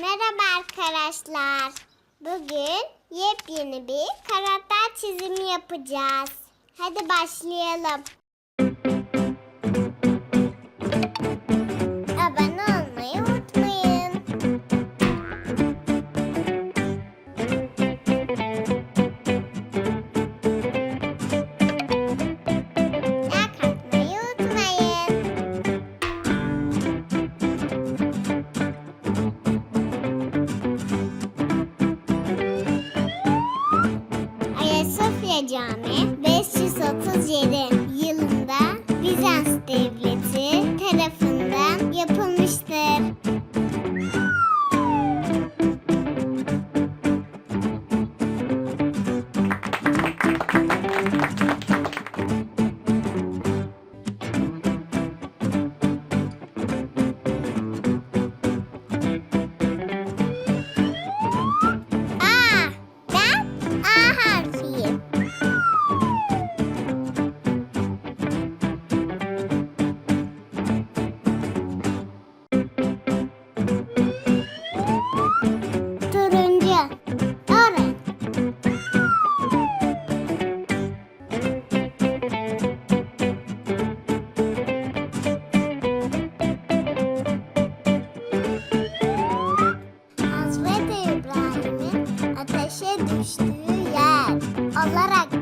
Merhaba arkadaşlar. Bugün yepyeni bir karakter çizimi yapacağız. Hadi başlayalım. Ayasofya Camii 537 yer olarak